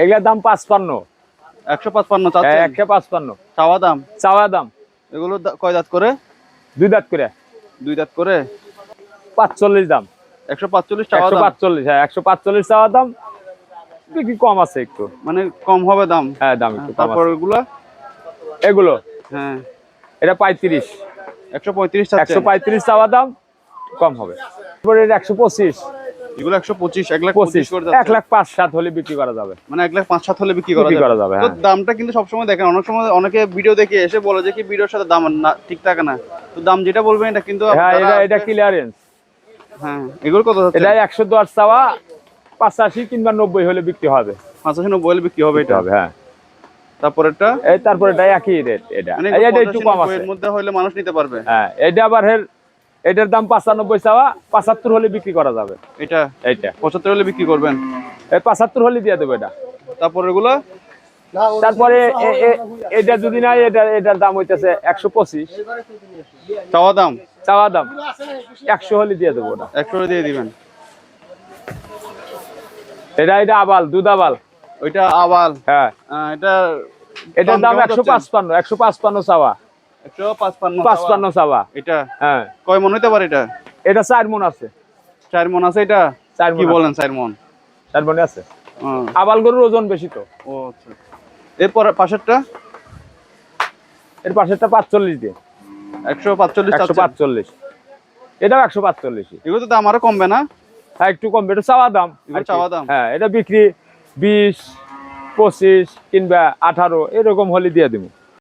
এগুলোর দাম পাঁচপান্ন। একশো পাঁচপান্ন হ্যাঁ, একশো পাঁচপান্ন। চাওয়া দাম? চাওয়া দাম। এগুলো কয় দাঁত করে? দুই দাঁত করে। দুই দাঁত করে? পাঁচচল্লিশ দাম। একশো পাঁচচল্লিশ একশো পাঁচচল্লিশ হ্যাঁ একশো পাঁচচল্লিশ চাওয়া দাম। বিক্রি কম আছে একটু। মানে কম হবে দাম? হ্যাঁ দাম একটু তারপর। এগুলো? এগুলো? হ্যাঁ। এটা পঁয়ত্রিশ। একশো পঁয়ত্রিশ একশো পঁয়ত্রিশ চাওয়া দাম কম হবে। তারপরে এটা একশো পঁচিশ। এগুলো একশো পঁচিশ এক লাখ পঁচিশ পঁচিশ করে এক যাচ্ছে লাখ পাঁচ সাত হলে বিক্রি করা যাবে। মানে এক লাখ পাঁচ সাত হলে বিক্রি করা যাবে। তো হ্যাঁ। দামটা কিন্তু সবসময় দেখেন অনেক সময় অনেকে ভিডিও দেখে এসে বলে যে কি ভিডিওর সাথে দাম না ঠিক থাকে না। তো দাম যেটা বলবেন এটা কিন্তু হ্যাঁ এটা এটা ক্লিয়ারেন্স হ্যাঁ এগুলো কত যাচ্ছে? এটা একশো দশ চাওয়া পাঁচাশি কিংবা নব্বই হলে বিক্রি হবে। পঁচাশি নব্বই হলে বিক্রি হবে এটা? হবে হ্যাঁ। তারপর এই তারপরে এটা একই রেট এটা। মানে এটা একটু কম আছে। এর মধ্যে হলে মানুষ নিতে পারবে। হ্যাঁ এটা আবার হের এটার দাম পাঁচানব্বই চাওয়া পাঁচাত্তর হলে বিক্রি করা যাবে। এটা? এইটা। পঁচাত্তর হলে বিক্রি করবেন? এই পাঁচাত্তর হলে দিয়ে দেবো এটা। তারপর এগুলো? তারপরে এটা যদি না এটা এটার দাম হইতেছে একশো পঁচিশ। চাওয়া দাম? চাওয়া দাম। একশো হলে দিয়ে দেবো ওটা। একশো করে দিয়ে দিবেন। এটা এটা আবাল দুধ আবাল। ওইটা আবাল? হ্যাঁ। এটা এটার দাম একশো? পাঁচপান্ন একশো পাঁচপান্ন চাওয়া। পাঁচপান্ন চাওয়া এটা? হ্যাঁ। কয় মন হইতে পারে এটা? এটা চার মন আছে। চার মন আছে এটা? চার কি বলেন চার মন? চার মনে আছে। আবাল গরুর ওজন বেশি তো। ও আচ্ছা। এরপর পাশেরটা? এর পাশেরটা পাঁচচল্লিশ দিয়ে। একশো পাঁচচল্লিশ একশো পাঁচচল্লিশ। এটাও একশো পাঁচচল্লিশ এগুলো তো দাম আরও কমবে না? হ্যাঁ একটু কমবে। এটা চাওয়া দাম। চাওয়া দাম? হ্যাঁ এটা বিক্রি বিশ পঁচিশ কিংবা আঠারো এরকম হলে দিয়ে দিব।